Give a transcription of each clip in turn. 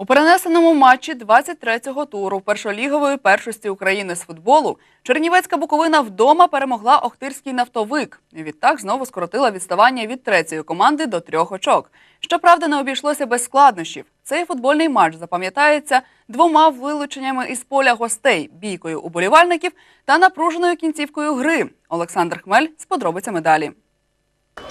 У перенесеному матчі 23-го туру першолігової першості України з футболу Чернівецька Буковина вдома перемогла Охтирський нафтовик. Відтак знову скоротила відставання від третьої команди до трьох очок. Щоправда, не обійшлося без складнощів. Цей футбольний матч запам'ятається двома вилученнями із поля гостей, бійкою уболівальників та напруженою кінцівкою гри. Олександр Хмель з подробицями далі.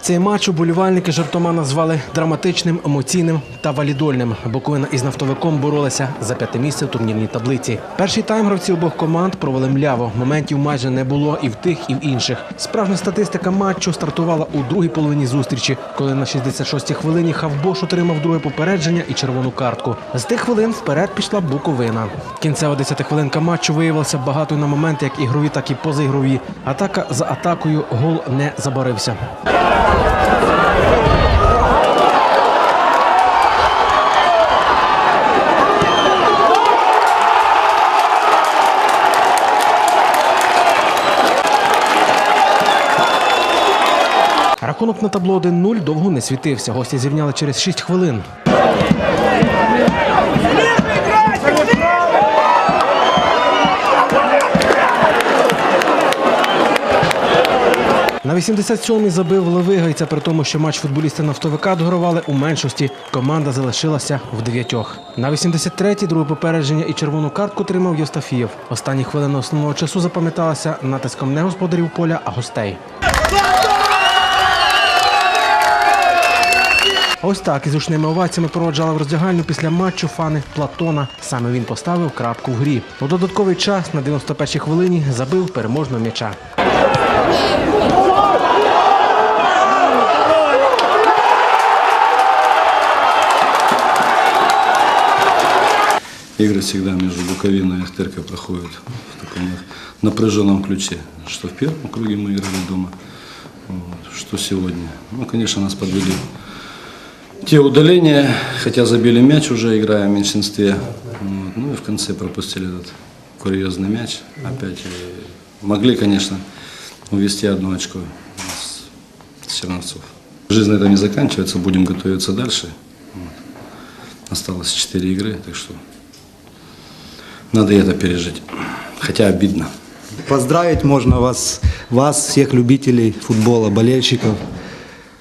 Цей матч уболівальники жартома назвали драматичним, емоційним та валідольним. Буковина із нафтовиком боролися за п'яте місце в турнірній таблиці. Перший тайм гравці обох команд провели мляво. Моментів майже не було і в тих, і в інших. Справжня статистика матчу стартувала у другій половині зустрічі, коли на 66-й хвилині Хавбош отримав друге попередження і червону картку. З тих хвилин вперед пішла Буковина. Кінцева 10 хвилинка матчу виявилася багатою на моменти, як ігрові, так і позаігрові. Атака за атакою гол не забарився. Рахунок на табло 1-0 довго не світився. Гості зрівняли через 6 хвилин. На 87-й забив Левига, і це при тому, що матч футболісти нафтовика догравали у меншості. Команда залишилася в дев'ятьох. На 83-й друге попередження і червону картку тримав Євстафієв. Останні хвилини основного часу запам'яталися натиском не господарів поля, а гостей. Ось так із гучними оваціями проводжали в роздягальню після матчу фани Платона. Саме він поставив крапку в грі. У додатковий час на 91-й хвилині забив переможного м'яча. Игры всегда между Буковиной и Ахтыркой проходят в таком напряженном ключе. Что в первом круге мы играли дома, что сегодня. Ну, конечно, нас подвели те удаления, хотя забили мяч уже, играя в меньшинстве. Вот, ну и в конце пропустили этот курьезный мяч. Опять и могли, конечно, увести одно очко с, Черновцов. Жизнь на этом не заканчивается, будем готовиться дальше. Вот. Осталось 4 игры, так что надо это пережить. Хотя обидно. Поздравить можно вас, вас, всех любителей футбола, болельщиков,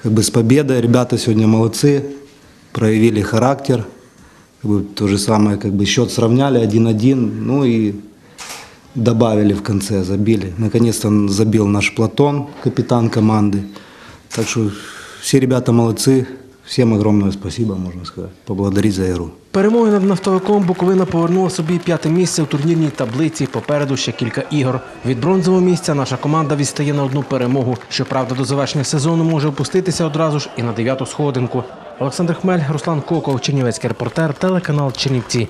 как бы с победой. Ребята сегодня молодцы, проявили характер. Как бы то же самое, как бы счет сравняли 1-1, ну и добавили в конце, забили. Наконец-то забил наш Платон, капитан команды. Так что все ребята молодцы, всем огромное спасибо, можно сказать, поблагодарить за игру. Перемоги над нафтовиком Буковина повернула собі п'яте місце у турнірній таблиці. Попереду ще кілька ігор. Від бронзового місця наша команда відстає на одну перемогу. Щоправда, до завершення сезону може опуститися одразу ж і на дев'яту сходинку. Олександр Хмель, Руслан Коков, Чернівецький репортер, телеканал Чернівці.